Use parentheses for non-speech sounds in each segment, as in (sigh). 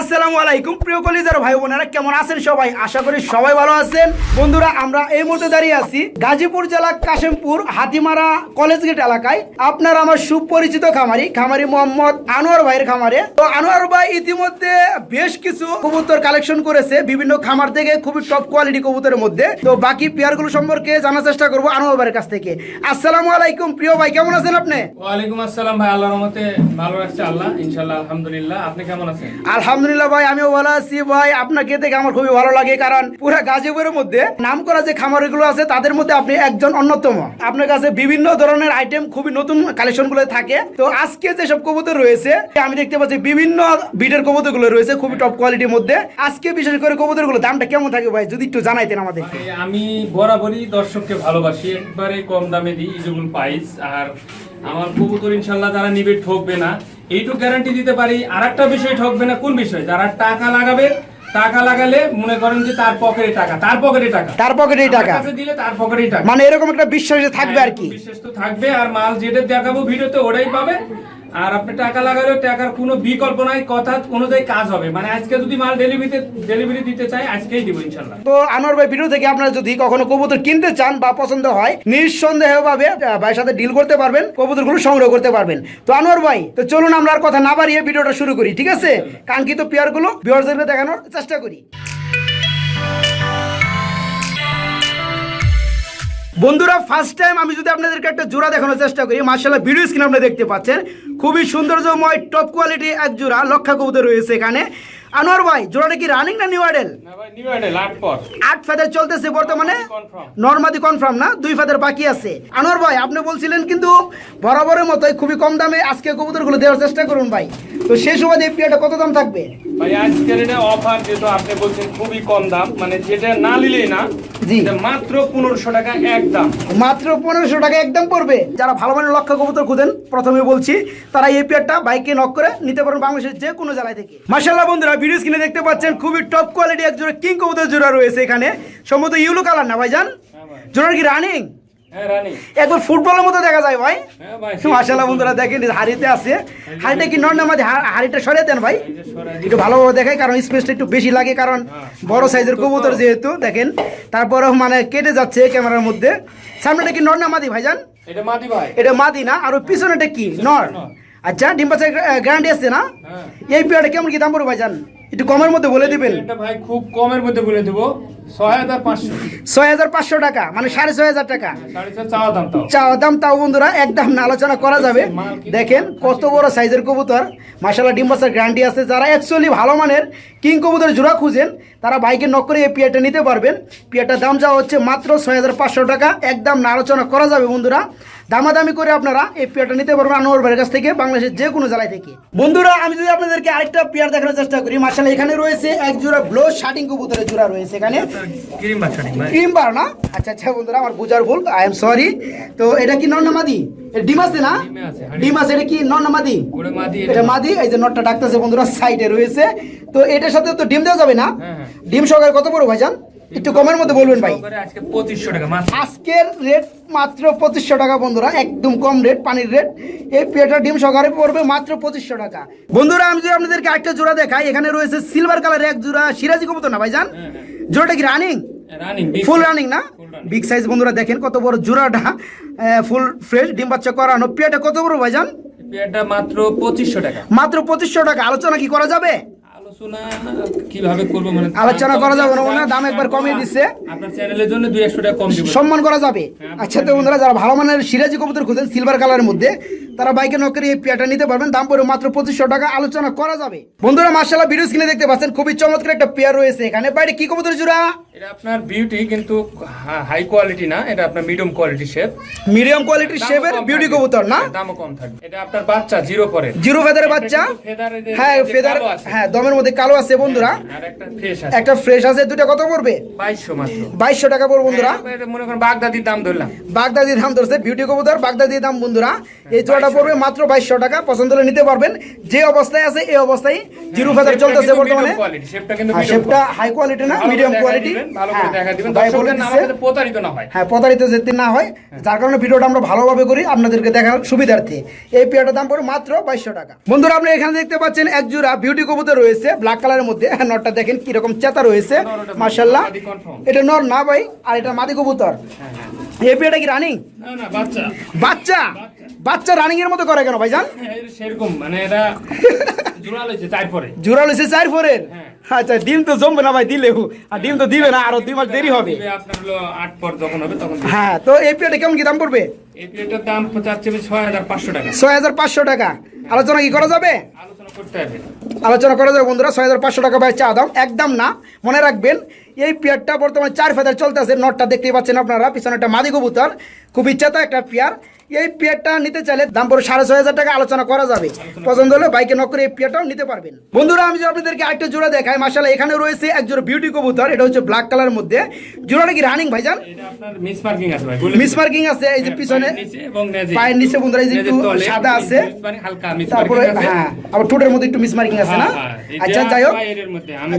আসসালামু আলাইকুম প্রিয় কলিজার ভাই বোনেরা কেমন আছেন সবাই? আশা করি সবাই ভালো আছেন। বন্ধুরা আমরা এই মুহূর্তে দাঁড়িয়ে আছি গাজীপুর জেলা কাশিমপুর হাতিমারা কলেজ গেট এলাকায়। আপনার আমার সুপরিচিত খামারি খামারি মোহাম্মদ আনোয়ার ভাইয়ের খামারে। তো আনোয়ার ভাই ইতিমধ্যে বেশ কিছু কবুতর কালেকশন করেছে বিভিন্ন খামার থেকে খুবই টপ কোয়ালিটি কবুতরের মধ্যে। তো বাকি পেয়ারগুলো সম্পর্কে জানার চেষ্টা করব আনোয়ার ভাইয়ের কাছ থেকে। আসসালামু আলাইকুম প্রিয় ভাই কেমন আছেন আপনি? ওয়ালাইকুম আসসালাম ভাই আল্লাহর রহমতে ভালো রাখছে আল্লাহ ইনশাআল্লাহ আলহামদুলিল্লাহ। আপনি কেমন আছেন? আলহামদুলিল্লাহ ভাই, আমিও ভালো আছি ভাই। আপনাকে দেখে আমার খুবই ভালো লাগে, কারণ পুরা গাজীপুরের মধ্যে নাম করা যে খামারগুলো আছে, তাদের মধ্যে আপনি একজন অন্যতম। আপনার কাছে বিভিন্ন ধরনের আইটেম খুবই নতুন কালেকশনগুলো থাকে। তো আজকে যেসব কবুতর রয়েছে, আমি দেখতে পাচ্ছি বিভিন্ন বিটের কবুতরগুলো রয়েছে, খুবই টপ কোয়ালিটির মধ্যে। আজকে বিশেষ করে কবুতরগুলো দামটা কেমন থাকে ভাই, যদি একটু জানাইতেন আমাদের আমি বরাবরই দর্শককে ভালোবাসি, একবারে কম দামে দিই প্রাইস আর আমার কবুতর ইনশাল্লাহ যারা নিবে ঠকবে না। এইটুকু গ্যারান্টি দিতে পারি আর একটা বিষয় ঠকবে না কোন বিষয়? যারা টাকা লাগাবে টাকা লাগালে মনে করেন যে তার পকেটে টাকা তার পকেটে টাকা। তার পকেটে টাকা। কাছে দিলে তার পকেটে টাকা। মানে এরকম একটা বিশ্বাস থাকবে আর কি। বিশ্বাস তো থাকবে আর মাল যেটা দেখাবো ভিডিওতে ওটাই পাবে। আর আপনি টাকা লাগালেও টাকার কোনো বিকল্প নাই, কথা অনুযায়ী কাজ হবে। মানে আজকে যদি মাল ডেলিভারিতে ডেলিভারি দিতে চাই, আজকেই দিব ইনশাল্লাহ তো আনোয়ার ভাই ভিডিও থেকে আপনারা যদি কখনো কবুতর কিনতে চান বা পছন্দ হয় নিঃসন্দেহ ভাবে ভাইয়ের সাথে ডিল করতে পারবেন, কবুতরগুলো সংগ্রহ করতে পারবেন। তো আনোয়ার ভাই, তো চলুন আমরা আর কথা না বাড়িয়ে ভিডিওটা শুরু করি, ঠিক আছে? কাঙ্ক্ষিত পেয়ারগুলো ভিউয়ারদেরকে দেখানোর চেষ্টা করি। বন্ধুরা ফার্স্ট টাইম আমি যদি আপনাদেরকে একটা জোড়া দেখানোর চেষ্টা করি মার্শাল্লাহ ভিডিও স্ক্রিন আপনারা দেখতে পাচ্ছেন। খুবই সৌন্দর্যময় টপ কোয়ালিটি এক জোড়া লক্ষা কবুতর রয়েছে এখানে। আনোয়ার ভাই জোড়াটা কি রানিং না নিউ আইডেল না ভাই নিউ আইডেল আট পর আট ফেদার চলতেছে বর্তমানে. নর্মাদি কনফার্ম না দুই ফেদার বাকি আছে। আনোয়ার ভাই আপনি বলছিলেন কিন্তু বরাবরের মতোই খুবই কম দামে আজকে কবুতরগুলো দেওয়ার চেষ্টা করুন ভাই। তো সেই সময় এই পিয়াটা কত দাম থাকবে? ভাই আজকের এটা অফার যেহেতু আপনি বলছেন খুবই কম দাম মানে যেটা না নিলেই না জি। মাত্র পনেরোশো টাকা এক দাম। মাত্র পনেরোশো টাকা একদম পড়বে। যারা ভালো মানের লক্ষ্য কবুতর খুঁজেন প্রথমে বলছি তারা এই পেয়ারটা বাইকে নক করে নিতে পারেন বাংলাদেশের যে কোনো জেলায় থেকে। মার্শাল্লাহ বন্ধুরা ভিডিও স্ক্রিনে দেখতে পাচ্ছেন খুবই টপ কোয়ালিটি এক জোড়া কিং কবুতর জোড়া রয়েছে এখানে। সম্ভবত ইউলো কালার না ভাইজান? হ্যাঁ জোড়ার কি রানি একবার ফুটবলের মতো দেখা যায় ভাই। হ্যাঁ বন্ধুরা দেখেন হাড়িতে আছে। হাড়িটা কি হাড়িটা দেন ভাই। একটু ভালোভাবে দেখায় কারণ স্পেসটা একটু বেশি লাগে কারণ বড় সাইজের কবুতর যেহেতু দেখেন। তারপরেও মানে কেটে যাচ্ছে ক্যামেরার মধ্যে। সামনেটা কি নর না মাদি ভাইজান এটা মাদি ভাই। এটা মাদি না আর পিছনেটা কি? নর। আচ্ছা ডিম গ্যারান্টি আছে না? হ্যাঁ। এই পেয়ারটা কেমন কি দাম পড়বে ভাইজান একটু কমের মধ্যে বলে দিবেন। এটা ভাই খুব কমের মধ্যে বলে দেবো। ছয় হাজার পাঁচশো। টাকা মানে সাড়ে ছয় হাজার টাকা। চাওয়া দাম তাও। চাওয়া দাম তাও বন্ধুরা একদম না আলোচনা করা যাবে। দেখেন কত বড় সাইজের কবুতর। মাসাল্লাহ ডিম্বাসার গ্যারান্টি আছে। যারা অ্যাকচুয়ালি ভালো মানের কিং কবুতর জোড়া খুঁজেন তারা বাইকে নক করে এই পিয়াটা নিতে পারবেন। পিয়াটার দাম যাওয়া হচ্ছে মাত্র ছয় হাজার পাঁচশো টাকা। একদম না আলোচনা করা যাবে বন্ধুরা। দামাদামি করে আপনারা এই পেয়ারটা নিতে পারবেন আনোয়ার ভাইয়ের কাছ থেকে বাংলাদেশের যে কোনো জেলায় থেকে। বন্ধুরা আমি যদি আপনাদেরকে আরেকটা পেয়ার দেখানোর চেষ্টা করি মার্শাল্লাহ এখানে রয়েছে এক জোড়া ব্লো শার্টিং কবুতরের জোড়া রয়েছে এখানে। ক্রিম ক্রিম বার না? আচ্ছা আচ্ছা বন্ধুরা আমার বুঝার ভুল আই এম সরি তো এটা কি মাদি ডিম আছে না? ডিমে আছে, হাঁড়ি। ডিম আছে এটা কি নন মাদি এটা মাদি। এই যে নটটা ডাকতেছে বন্ধুরা সাইডে রয়েছে। তো এটার সাথে তো ডিম দেওয়া যাবে না? হ্যাঁ, হ্যাঁ। ডিম সহকারে কত বড় ভাইজান? একটু কমের মধ্যে বলবেন ভাই। আজকে পঁচিশশো টাকা আজকের রেট মাত্র পঁচিশশো টাকা বন্ধুরা একদম কম রেট পানির রেট এই পেয়ারটা ডিম সহকারে পড়বে মাত্র পঁচিশশো টাকা। বন্ধুরা আমি যদি আপনাদেরকে একটা জোড়া দেখাই এখানে রয়েছে সিলভার কালারের এক জোড়া সিরাজি কবুতর না ভাইজান? হ্যাঁ, হ্যাঁ। জোড়াটা কি রানিং রানিং ফুল রানিং না? বিগ সাইজ বন্ধুরা দেখেন কত বড় জোড়াটা। ফুল ফ্রেশ ডিম বাচ্চা করানো। পেয়ারটা কত বড় ভাইজান? পেয়ারটা মাত্র পঁচিশশো টাকা। মাত্র পঁচিশশো টাকা। আলোচনা কি করা যাবে? কীভাবে করব মানে আলোচনা করা যাবে না, ওনার দাম একবার কমিয়ে দিচ্ছে। আপনার চ্যানেলের জন্য দুই একশো টাকা কম দিব সম্মান করা যাবে হ্যাঁ, আচ্ছা তো বন্ধুরা যারা ভালো মানের সিরাজি কবুতর খুঁজেন সিলভার কালারের মধ্যে তারা বাইকে নকরে এই পেয়ারটা নিতে পারবেন। দাম পড়বে মাত্র পঁচিশশো টাকা। আলোচনা করা যাবে। বন্ধুরা মার্শাল্লাহ ভিডিও স্ক্রিনে দেখতে পাচ্ছেন খুবই চমৎকার একটা পেয়ার রয়েছে এখানে। বাইরে কি কবুতর জোড়া? এটা আপনার বিউটি কিন্তু হাই কোয়ালিটি না। এটা আপনার মিডিয়াম কোয়ালিটি শেপ মিডিয়াম কোয়ালিটির শেপের বিউটি কবুতর না? দামও কম থাকবে। এটা আপনার বাচ্চা জিরো পরে। জিরো ফেদারের বাচ্চা? হ্যাঁ ফেদার হ্যাঁ দমের মধ্যে কালো আছে বন্ধুরা। আর একটা ফ্রেশ আছে। একটা ফ্রেশ আছে দুটা কত পড়বে? বাইশশো মাত্র। বাইশশো টাকা পড়বে বন্ধুরা। মনে করেন বাগদাদির দাম ধরলাম। বাগদাদি দাম ধরছে বিউটি কবুতর বাগদাদি দাম বন্ধুরা। এই জোড়াটা পড়বে মাত্র বাইশশো টাকা। পছন্দ হলে নিতে পারবেন। যে অবস্থায় আছে এই অবস্থায় জিরো ফেদার চলতেছে বর্তমানে। শেপটা। হাই কোয়ালিটি না মিডিয়াম কোয়ালিটি হ্যাঁ, প্রতারিত হয়। হ্যাঁ যেতে না হয় যার কারণে ভিডিওটা আমরা ভালোভাবে করি আপনাদেরকে দেখার সুবিধার্থে। এই পেয়ারটার দাম পড়ে মাত্র বাইশশো টাকা। বন্ধুরা আপনি এখানে দেখতে পাচ্ছেন এক জোড়া বিউটি কবুতর রয়েছে ব্ল্যাক কালারের মধ্যে। হ্যাঁ, নটটা দেখেন কীরকম চেতা রয়েছে মার্শাল্লাহ এটা নর না ভাই আর এটা মাদি কবুতর। হ্যাঁ, হ্যাঁ। এই পেয়ারটা কি রানিং বাচ্চা? বাচ্চা। বাচ্চা রানিং এর মতো করে কেন ভাইজান? হ্যাঁ, সেরকম মানে এটা (laughs) জোড়া লইছে চার পরে। হ্যাঁ। আচ্ছা ডিম তো জমবে না ভাই দিলেও। আর ডিম তো দিবে না আরও দুই মাস দেরি হবে। আপনার হলো আট পর যখন হবে তখন হ্যাঁ তো এই পেয়ারটা কেমন কি দাম পড়বে? ছয় হাজার পাঁচশো টাকা। আলোচনা কি করা যাবে? আলোচনা করতে হবে। আলোচনা করা যাবে বন্ধুরা ছয় হাজার পাঁচশো টাকা ভাই চা দাম। একদম না মনে রাখবেন এই পেয়ারটা বর্তমানে চার ফেদার চলতে আছে নটটা দেখতেই পাচ্ছেন আপনারা পিছনে একটা মাদি কবুতর। খুব ইচ্ছাতা একটা পেয়ার এই পেয়ারটা নিতে চাইলে দাম পড়ে সাড়ে ছয় হাজার টাকা আলোচনা করা যাবে। পছন্দ হলে বাইকে নক করে এই পেয়ারটাও নিতে পারবেন। বন্ধুরা আমি যদি আপনাদেরকে আরেকটা জোড়া দেখাই মাসালা এখানে রয়েছে এক জোড়া বিউটি কবুতর এটা হচ্ছে ব্ল্যাক কালারের মধ্যে। জোড়াটা কি রানিং ভাইজান? মিস মার্কিং আছে ভাই মিস মার্কিং আছে এই যে হ্যাঁ, পিছনে। পায়ের নিচে বন্ধুরা এই যে একটু সাদা আছে। তারপরে হ্যাঁ আবার ঠোঁটের মধ্যে একটু মিস মার্কিং আছে না? হ্যাঁ, হ্যাঁ, আচ্ছা যাই হোক।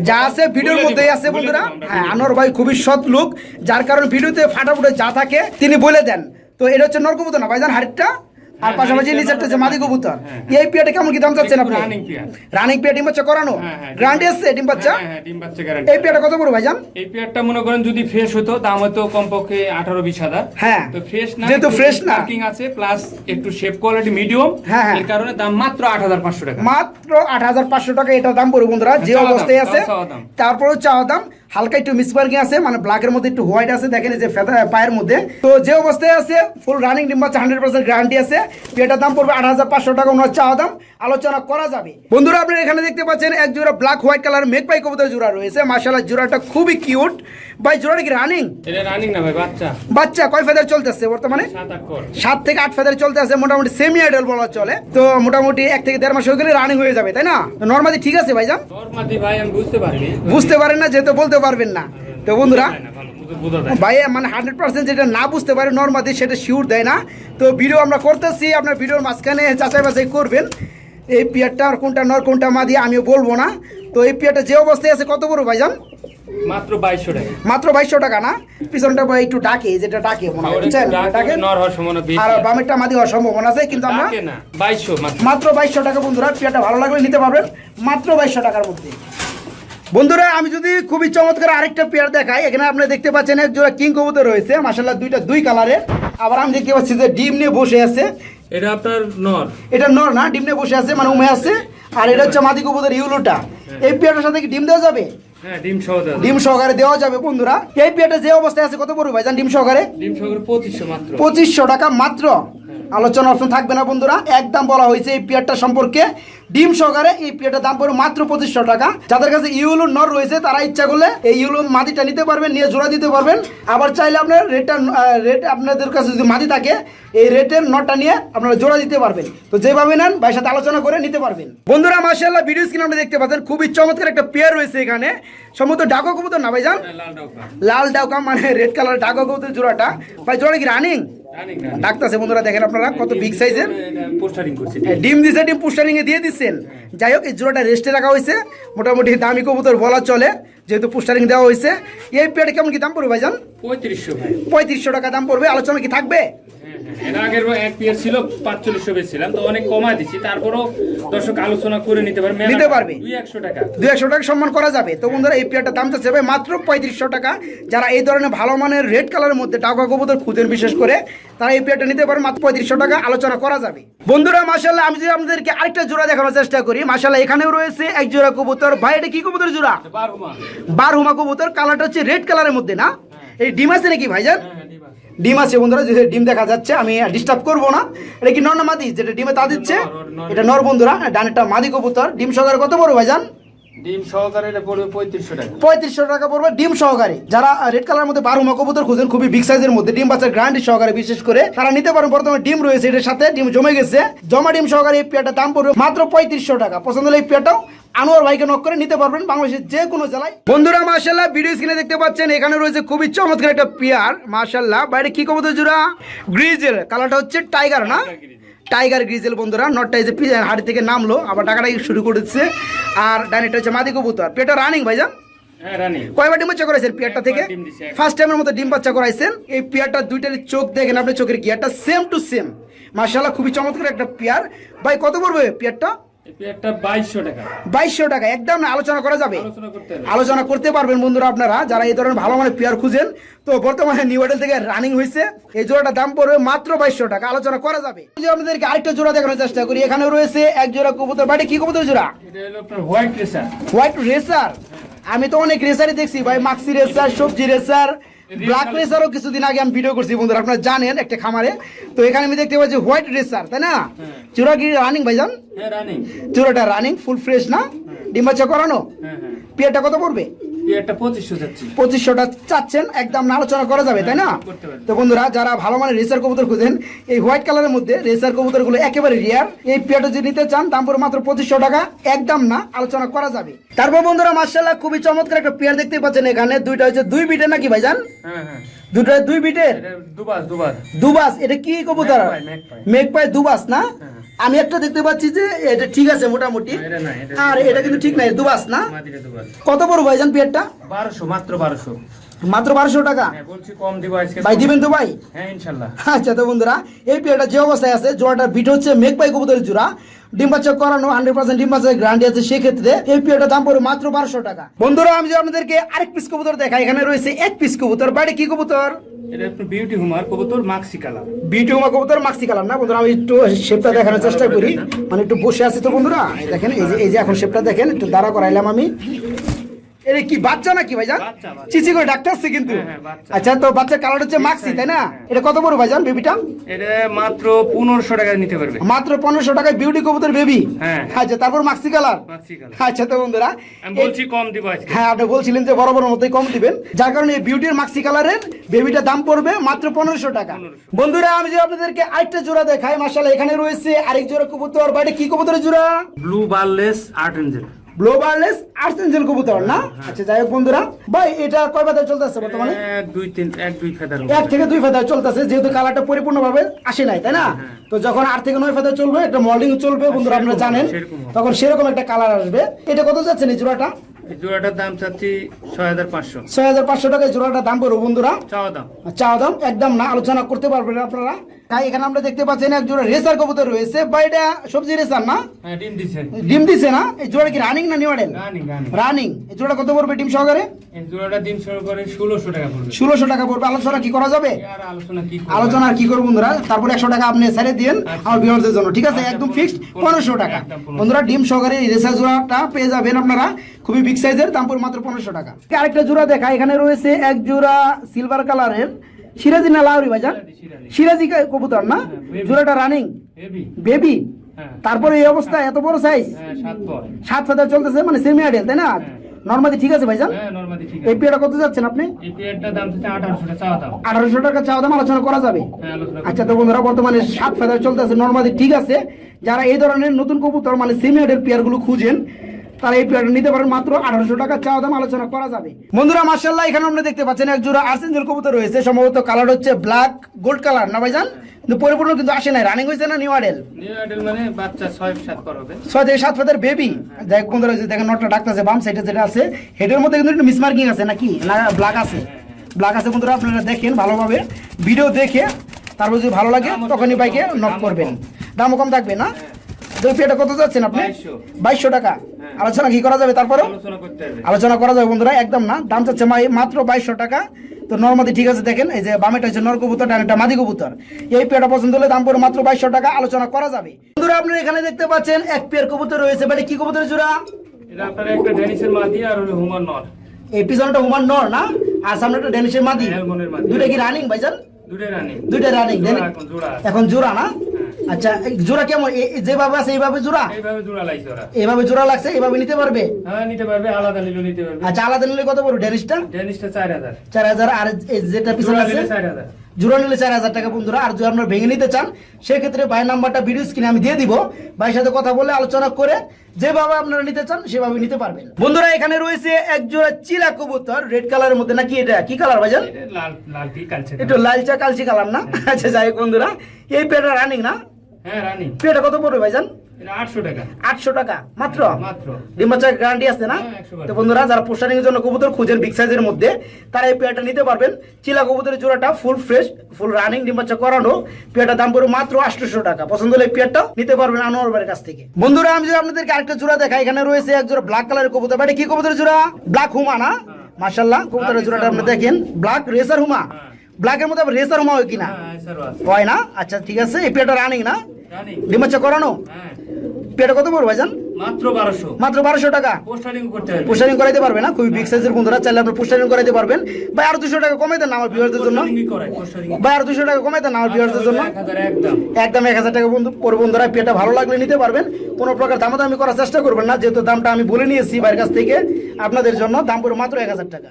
যা আছে ভিডিওর মধ্যেই আছে বন্ধুরা। হ্যাঁ। আনোয়ার ভাই খুবই সৎ লোক যার কারণে ভিডিওতে ফাটাফুটে যা থাকে তিনি বলে দেন। তো এটা হচ্ছে নরকবুতর না ভাইজান হাড়িটা? আর হ্যাঁ, পাশাপাশি নিচেরটা যে মাদি কবুতর। হ্যাঁ, এই পিয়াটা কেমন কি দাম চাচ্ছেন আপনি? Running pair. রানিং পিয়া ডিম বাচ্চা করানো? হ্যাঁ, হ্যাঁ, ডিম বাচ্চা। ডিম বাচ্চা? হ্যাঁ, হ্যাঁ, ডিম বাচ্চা guarantee। এই পিয়াটা কত বড় ভাইজান? এই পেয়ারটা মনে করেন যদি ফ্রেশ হতো দাম হতো কমপক্ষে আঠারো বিশ হাজার। হ্যাঁ। তো ফ্রেশ না যেহেতু fresh না। মার্কিং আছে প্লাস একটু শেপ কোয়ালিটি মিডিয়াম হ্যাঁ, হ্যাঁ। এর কারণে দাম মাত্র আট হাজার পাঁচশো টাকা। মাত্র আট হাজার পাঁচশো টাকা এটা দাম পড়বে বন্ধুরা যে অবস্থায় আছে। তারপরেও চাওয়া দাম। হালকা একটু মিসমার্কিং আছে মানে ব্ল্যাকের মধ্যে একটু হোয়াইট আছে দেখেন এই যে ফেদা পায়ের মধ্যে। তো যে অবস্থায় আছে ফুল রানিং ডিম বাচ্চা হান্ড্রেড পার্সেন্ট গ্যারান্টি আছে। এটার দাম পড়বে আট হাজার পাঁচশো টাকা ওনার চাওয়া দাম। আলোচনা করা যাবে। বন্ধুরা আপনারা এখানে দেখতে পাচ্ছেন এক জোড়া black white colour magpie কবুতর জোড়া রয়েছে। মাশাআল্লাহ জোড়াটা খুবই কিউট ভাই জোড়াটা কি রানিং এটা রানিং না ভাই বাচ্চা। বাচ্চা কয় ফেদার চলতেছে বর্তমানে? সাত থেকে আট ফেদার চলতে আছে মোটামুটি সেমি আইডল বলা চলে। তো মোটামুটি এক থেকে দেড় মাস হয়ে গেলে রানিং হয়ে যাবে তাই না? নর্মালি ঠিক আছে ভাইজান? নর্মাদি ভাই আমি বুঝতে পারিনি। বুঝতে পারেন না যেহেতু বলতে পারবেন না। তো বন্ধুরা যায় না, ভালো, বুঝতে- বোঝা যায় না। ভাই মানে হান্ড্রেড পার্সেন্ট যেটা না বুঝতে পারে নর্মালি সেটা শিওর দেয় না। তো ভিডিও আমরা করতেছি আপনার ভিডিওর মাঝখানে যাচাই বাছাই করবেন। এই পিয়ারটা আর কোনটা নর কোনটা মাদি আমিও বলব না। তো এই পিয়ারটা যে অবস্থায় আছে কত বড় ভাইজান? মাত্র বাইশশো টাকা। মাত্র বাইশশো টাকা না? পিছনটা ভাই একটু ডাকে যেটা ডাকে মনে হয় আর বুঝছেন? ডাকে বামেরটা মাদি হওয়ার সম্ভাবনা আছে কিন্তু আমরা বাইশশো মাত্র। মাত্র বাইশশো টাকা বন্ধুরা পেয়ারটা ভালো লাগলে নিতে পারবেন। মাত্র বাইশশো টাকার মধ্যে। বন্ধুরা আমি যদি খুবই চমৎকার আরেকটা পেয়ার দেখাই এখানে আপনি দেখতে পাচ্ছেন এক জোড়া কিং কবুতর রয়েছে মাসাল্লাহ দুইটা দুই কালারের আবার আমি দেখতে পাচ্ছি যে ডিম নিয়ে বসে আছে। এটা আপনার নর। এটা নর না ডিম নিয়ে বসে আছে মানে উমে আছে। আর এটা হচ্ছে মাদি কবুতর ইউলোটা। এই পেয়ারটার সাথে কি ডিম দেওয়া যাবে? হ্যাঁ ডিম দেওয়া যাবে। ডিম সহকারে দেওয়া যাবে বন্ধুরা। এই পেয়ারটা যে অবস্থায় আছে কত পড়বে ভাইজান ডিম সহকারে? ডিম সহ করে পঁচিশশো মাত্র। পঁচিশশো টাকা মাত্র। আলোচনা অপশন থাকবে না বন্ধুরা। একদম বলা হয়েছে এই পিয়ারটা সম্পর্কে। ডিম সহকারে এই পিয়ারটার দাম পড়বে মাত্র পঁচিশশো টাকা। যাদের কাছে ইউলু নর রয়েছে তারা ইচ্ছা করলে এই ইউলু মাদিটা নিতে পারবেন নিয়ে জোড়া দিতে পারবেন। আবার চাইলে আপনার রেটটা রেট আপনাদের কাছে যদি মাদি থাকে এই রেটের নটটা নিয়ে আপনারা জোড়া দিতে পারবেন। তো যেভাবে নেন ভাইয়ের সাথে আলোচনা করে নিতে পারবেন। বন্ধুরা মার্শাল্লাহ ভিডিও স্ক্রিন আপনি দেখতে পাচ্ছেন খুবই চমৎকার একটা পেয়ার রয়েছে এখানে। সম্ভবত ডাকো কবুতর না ভাইজান? যান লাল ডাউকা মানে রেড কালার ডাকো কবুতর জোড়াটা। ভাই জোড়া কি রানিং ডাকতেছে বন্ধুরা দেখেন আপনারা কত বিগ সাইজের ডিম দিছে ডিম পুস্টারিং এ দিয়ে দিচ্ছেন যাই হোক, এই জোড়াটা রেস্টে রাখা হয়েছে। মোটামুটি দামি কবুতর বলা চলে, যেহেতু পোস্টারিং দেওয়া হয়েছে। এই পেয়ারটা কেমন কি দাম পড়বে ভাইজান? পঁয়ত্রিশশো টাকা দাম পড়বে আলোচনা কি থাকবে? হ্যাঁ, হ্যাঁ। এর আগের এক পিয়ার ছিল পাঁচচল্লিশশো বেচছিলাম তো অনেক কমায় দিচ্ছি। তারপরও দর্শক আলোচনা করে নিতে পারবে। নিতে পারবে। দুই একশো টাকা। দু একশো টাকা সম্মান করা যাবে। তো বন্ধুরা এই পেয়ারটার দাম চাচ্ছে ভাই মাত্র পঁয়ত্রিশশো টাকা। যারা এই ধরনের ভালো মানের রেড কালারের মধ্যে টাকা কবুতর খুঁজেন বিশেষ করে তারা এই পেয়ারটা নিতে পারেন মাত্র পঁয়ত্রিশশো টাকা। আলোচনা করা যাবে। বন্ধুরা মাসাল্লাহ আমি যদি আপনাদেরকে আরেকটা জোড়া দেখানোর চেষ্টা করি মাসাল্লাহ এখানেও রয়েছে এক জোড়া কবুতর। ভাই এটা কি কবুতর জোড়া? বারহুমা। বার হুমা কবুতর কালারটা হচ্ছে রেড কালারের মধ্যে না? এই ডিম আছে নাকি ভাইজান? হ্যাঁ, ডিম আছে। বন্ধুরা যে ডিম দেখা যাচ্ছে আমি ডিস্টার্ব করব না। এটা কি নর না মাদি? যেটা ডিমে তা দিচ্ছে। এটা নর বন্ধুরা ডানেরটা মাদি কবুতর। ডিম সহকারে কত বড় ভাইজান? ডিম সহকারে এটা পড়বে পঁয়ত্রিশশো টাকা। পঁয়ত্রিশশো টাকা পড়বে ডিম সহকারে। যারা রেড কালার মধ্যে বারো মা কবুতর খুঁজেন খুবই বিগ সাইজের মধ্যে ডিম বাচ্চার গ্রান্ডি সহকারে বিশেষ করে তারা নিতে পারেন। বর্তমানে ডিম রয়েছে এটার সাথে ডিম জমে গেছে। জমা ডিম সহকারে এই পেয়ারটার দাম পড়বে মাত্র পঁয়ত্রিশশো টাকা। পছন্দ হলে এই পেয়ারটাও আনোয়ার ভাইকে নক করে নিতে পারবেন বাংলাদেশের যে কোনো জেলায়। বন্ধুরা মার্শাল্লাহ ভিডিও স্ক্রিনে দেখতে পাচ্ছেন এখানে রয়েছে খুবই চমৎকার একটা পেয়ার মার্শাল্লাহ বাইরে কি কবুতর জোড়া? গ্রিজের কালারটা হচ্ছে টাইগার না? টাইগার গ্রিজেল বন্ধুরা নটটা এই যে হাড়ি থেকে নামলো আবার টাকাটাই শুরু করেছে। আর ডাইনেটা হচ্ছে মাদি কবুতর। পেটা রানিং ভাইজান? হ্যাঁ রানি কয়বার ডিম বাচ্চা করাইছেন পেয়ারটা থেকে? ফার্স্ট টাইমের মতো ডিম বাচ্চা করাইছেন। এই পেয়ারটা দুইটার চোখ দেখেন আপনি চোখের গিয়ারটা সেম টু সেম মার্শাল্লাহ খুবই চমৎকার একটা পেয়ার। ভাই কত পড়বে পেয়ারটা? বাইশশো টাকা। একদম না আলোচনা করা যাবে। আলোচনা করতে পারবেন বন্ধুরা আপনারা। যারা এই ধরনের ভালো পেয়ার খুঁজেন তো বর্তমানে নিউ মডেল থেকে রানিং হয়েছে। এই জোড়াটা দাম পড়বে মাত্র বাইশশো টাকা। আলোচনা করা যাবে। এই যে আপনাদেরকে আরেকটা জোড়া দেখানোর চেষ্টা করি। এখানে রয়েছে এক জোড়া কবুতর। বাড়ি কি কবুতর জোড়া? হোয়াইট রেসার আমি তো অনেক রেসারই দেখছি ভাই। মাক্সি রেসার সবজি রেসার ব্ল্যাক রেসারও কিছুদিন আগে আমি ভিডিও করছি বন্ধুরা আপনারা জানেন একটা খামারে। তো এখানে আমি দেখতে পাচ্ছি হোয়াইট রেসার তাই না? চূড়া কি রানিং ভাইজান? হ্যাঁ রানি চূড়াটা রানিং ফুল ফ্রেশ না? ডিম বাচ্চা করানো? হ্যাঁ হ্যাঁ। পেয়ারটা কত পড়বে? পঁচিশশোটা চাচ্ছেন একদম না আলোচনা করা যাবে তাই না? তো বন্ধুরা যারা ভালো মানের রেসার কবুতর খুঁজেন এই হোয়াইট কালারের মধ্যে রেসার কবুতরগুলো একেবারে রিয়ার এই পেয়ারটা যদি নিতে চান দাম পড়ে মাত্র পঁচিশশো টাকা একদম না আলোচনা করা যাবে। তারপর বন্ধুরা মার্শাল্লাহ খুবই চমৎকার একটা পেয়ার দেখতে পাচ্ছেন এখানে। দুইটা হচ্ছে দুই বিটের নাকি ভাইজান? হ্যাঁ হ্যাঁ। দুইটা দুই বিটের? দুবাস দুবাস। দুবাস এটা কি কবুতর? মেঘপাই, দুবাস না? হ্যাঁ। আমি একটা দেখতে পাচ্ছি যে এটা ঠিক আছে মোটামুটি। আর এটা কিন্তু ঠিক নাই দুবাস না? কত বড় ভাইজান পেয়ারটা বারোশো মাত্র বারোশো। মাত্র বারোশো টাকা? হ্যাঁ ভাই দিবেন তো ভাই? হ্যাঁ ইনশাল্লাহ। আচ্ছা তো বন্ধুরা এই পেয়ারটা যে অবস্থায় আছে জোড়াটা বিট হচ্ছে মেঘ পাই কবুতরের জোড়া। ডিম বাচ্চা করানো হান্ড্রেড পার্সেন্ট ডিম বাচ্চা গ্যারান্টি আছে সেক্ষেত্রে এই পেয়ারটার দাম পড়বে মাত্র বারোশো টাকা। বন্ধুরা আমি যে আপনাদেরকে আরেক পিস কবুতর দেখাই এখানে রয়েছে এক পিস কবুতর। বাড়ি কি কবুতর? এটা একটু বিউটি হুমার কবুতর মাক্সি কালার বিউটি উমা কবুতর মাক্সি কালার না? বন্ধুরা আমি একটু শেপটা দেখানোর চেষ্টা করি। মানে একটু বসে আছি তো বন্ধুরা। দেখেন এই যে এই যে এখন শেপটা দেখেন একটু দাঁড়া করাইলাম আমি। এটা কি বাচ্চা নাকি ভাইজান। চিচি করে ডাক্তার আসছে কিন্তু। হ্যাঁ, হ্যাঁ। আচ্ছা তো বাচ্চার কালার হচ্ছে মাক্সি তাই না? এটা কত বড় ভাইজান বেবিটা এটা মাত্র পনেরোশো টাকা নিতে পারবে। মাত্র পনেরোশো টাকায় বিউটি কবুতর বেবি হ্যাঁ। আচ্ছা তারপর মাক্সি কালার আচ্ছা তো বন্ধুরা আমি বলছি কম দিব আজকে। হ্যাঁ আপনি বলছিলেন যে বড় বড় মতোই কম দিবেন। যার কারণে এই বিউটির মাক্সি কালারের বেবিটা দাম পড়বে মাত্র পনেরোশো টাকা। বন্ধুরা আমি যে আপনাদেরকে আরেকটা জোড়া দেখাই মাসাল্লাহ এখানে রয়েছে আরেক জোড়া কবুতর। বাইরে কি কবুতরের জোড়া? ব্লু বারলেস আর্ট এঞ্জেল কবুতর না? আচ্ছা যাই হোক বন্ধুরা ভাই এটা কয় চলতেছে বর্তমানে? দুই তিন এক দুই ফেদার এক থেকে দুই ফেদার চলতেছে যেহেতু কালারটা পরিপূর্ণভাবে আসে নাই তাই না? তো যখন আট থেকে নয় ফেদার চলবে একটা মল্ডিং চলবে বন্ধুরা আপনারা জানেন। তখন সেরকম একটা কালার আসবে। এটা কত যাচ্ছে এই জোড়াটা? জোড়াটার দাম চাচ্ছি ছয় হাজার পাঁচশো। ছয় হাজার পাঁচশো টাকায় জোড়াটা দাম পড়বে বন্ধুরা? চাওয়া দাম। চাওয়া দাম একদম না আলোচনা করতে পারবেন আপনারা। তাই এখানে আমরা দেখতে পাচ্ছেন এক জোড়া রেসার কবুতর রয়েছে বা এটা সবজি রেসার না? হ্যাঁ ডিম দিছে। ডিম দিছে না? এই জোড়া কি রানিং না নিউডেল রানি এই জোড়া কত পড়বে ডিম সহকারে? এই জোড়াটা টাকা পড়বে। ষোলোশো টাকা পড়বে। আলোচনা কি করা যাবে? আলোচনা কি আলোচনা কি করব বন্ধুরা? তারপর একশো টাকা আপনি ছেড়ে দিন আচ্ছা। আমার জন্য ঠিক আছে? আচ্ছা, একদম ফিক্সড পনেরোশো টাকা। বন্ধুরা ডিম সহকারে এই রেসার জোড়াটা পেয়ে যাবেন আপনারা। খুবই বিগ সাইজের দাম পড়বে মাত্র পনেরোশো টাকা। আরেকটা জোড়া দেখা এখানে রয়েছে এক জোড়া সিলভার কালারের সিরাজি না লাউরি ভাইজান সিরাজি। কবুতর না? হ্যাঁ, জোড়াটা রানিং হেভি বেবি। হ্যাঁ। তারপরে এই অবস্থা এত বড় সাইজ হ্যাঁ সাত ফেদার চলতেছে মানে সেমি আইডেল তাই না? নর্মালি ঠিক আছে ভাইজান? হ্যাঁ এই আছে। পেয়ারটা কত যাচ্ছেন আপনি? আঠারোশো টাকা চাওয়া দাম। আলোচনা করা যাবে। হ্যাঁ আচ্ছা তো বন্ধুরা বর্তমানে সাত ফেদার চলতেছে নর্মালি ঠিক আছে। যারা এই ধরনের নতুন কবুতর মানে সেমি হাইডের পেয়ারগুলো খুঁজেন তারা এই পেয়ারটা নিতে পারেন মাত্র আঠারোশো টাকা। চাওয়া দাম আলোচনা করা যাবে। বন্ধুরা মার্শাল্লাহ এখানে আমরা দেখতে পাচ্ছেন এক জোড়া আর্সেঞ্জেল কবুতর রয়েছে। সম্ভবত কালার হচ্ছে ব্ল্যাক গোল্ড কালার না ভাইজান? কিন্তু পরিপূর্ণ কিন্তু আসে নাই। রানিং হয়েছে না নিউ আডেল মানে বাচ্চা ছয় সাত পর হবে। ছয় থেকে সাত ফেদার বেবি দেখ বন্ধুরা দেখেন নটটা ডাকতেছে বাম সাইডে যেটা আছে হেডের মধ্যে কিন্তু একটু মিসমার্কিং আছে নাকি? না ব্ল্যাক আছে। ব্ল্যাক আছে বন্ধুরা আপনারা দেখেন ভালোভাবে। ভিডিও দেখে তারপর যদি ভালো লাগে তখনই বাইকে নক করবেন। কম। দামও কম থাকবে না? দুই পেটা কত যাচ্ছেন আপনি? বাইশশো। টাকা। আলোচনা কি করা যাবে তারপরে আলোচনা করা যাবে বন্ধুরা একদম না। দাম চাচ্ছে মাত্র বাইশশো টাকা। তো নর্মাদি ঠিক আছে দেখেন এই যে বামেটা হচ্ছে নর কবুতর ডানেটা মাদি কবুতর। এই পেয়ারটা পছন্দ হলে দাম পড়ে মাত্র বাইশশো টাকা। আলোচনা করা যাবে। বন্ধুরা আপনারা এখানে দেখতে পাচ্ছেন এক পেয়ার কবুতর রয়েছে। বাড়ি কি কবুতর জোড়া? এটা আপনার একটা ডেনিসের মাদি আর হলো হুমার নট এই পিছনটা হুমান নর না? আর সামনে একটা ডেনিশের মাদি। অ্যালমন্ডের কি রানিং ভাইজান? দুটোই রানি দুইটা রানিং এখন জোড়া এখন জোড়া না? আচ্ছা জোড়া কেমন? যেভাবে আছে এইভাবে জোড়া? এইভাবে জোড়া ওরা। এইভাবে জোড়া লাগছে এইভাবে নিতে পারবে? হ্যাঁ নিতে পারবে আলাদা নিলেও নিতে পারবে। আচ্ছা আলাদা নিলে কত পড়বে? চার হাজার। চার হাজার আর যেটা পিছনে আছে? নিলে চার হাজার। জোড়া নিলে চার হাজার টাকা বন্ধুরা আর যদি আপনারা ভেঙে নিতে চান সেক্ষেত্রে ভাইয়ের নাম্বারটা ভিডিও স্ক্রিনে আমি দিয়ে দিব। ভাইয়ের সাথে কথা বলে আলোচনা করে যেভাবে আপনারা নিতে চান সেভাবে নিতে পারবেন। বন্ধুরা এখানে রয়েছে এক জোড়া চিলা কবুতর রেড কালারের মধ্যে। নাকি এটা? কি কালার ভাইজান? কালচে একটু লালচা কালচি কালার না? আচ্ছা যাই বন্ধুরা এই পেটা রানিং না? হ্যাঁ রানি। কত পড়বে ভাইজান? হ্যাঁ, তারা এই পেয়ারটা নিতে পারবেন। চিলা কবুতরের জোড়াটা ফুল ফ্রেশ ফুল রানিং ডিম করানো। পেয়ারটার দাম পড়বে মাত্র আটশোশো টাকা। পছন্দ হলে এই পেয়ারটাও নিতে পারবেন আনোয়ার কাছ থেকে। বন্ধুরা আমি যদি আপনাদেরকে আরেকটা জোড়া দেখাই এখানে রয়েছে এক জোড়া ব্ল্যাক কালারের কবুতর। বাড়ি কি কবুতরের জোড়া? ব্ল্যাক হুমা না? মাশাল্লাহ কবুতরের জোড়াটা আপনি দেখেন। ব্ল্যাক রেসার হুমা। হ্যাঁ। ব্ল্যাকের মধ্যে আবার রেসার হয় কিনা? হ্যাঁ হয় না? আচ্ছা ঠিক আছে এই পেয়ারটা রানিং না? জানি ডিম করানো? হ্যাঁ। পেয়ারটা কত পড়বে ভাইজান? মাত্র বারোশো। মাত্র বারোশো টাকা। পোস্টারিং করতে হবে। পোস্টারিং করাইতে পারবে না? খুবই বিগ সাইজের বন্ধুরা চাইলে আপনি পোস্টারিং করাইতে পারবেন। ভাই আর দুশো টাকা কমাই দেন আমার ভিউয়ারদের জন্য। ভাই আর দুশো টাকা কমাই দেন আমার ভিউয়ারদের জন্য। একদম। একদম এক হাজার টাকা বন্ধু পরে বন্ধুরা পেটা ভালো লাগলে নিতে পারবেন। কোনো প্রকার দামাদামি করার চেষ্টা করবেন না যেহেতু দামটা আমি বলে নিয়েছি ভাইয়ের কাছ থেকে আপনাদের জন্য। দাম পড়ে মাত্র এক হাজার টাকা।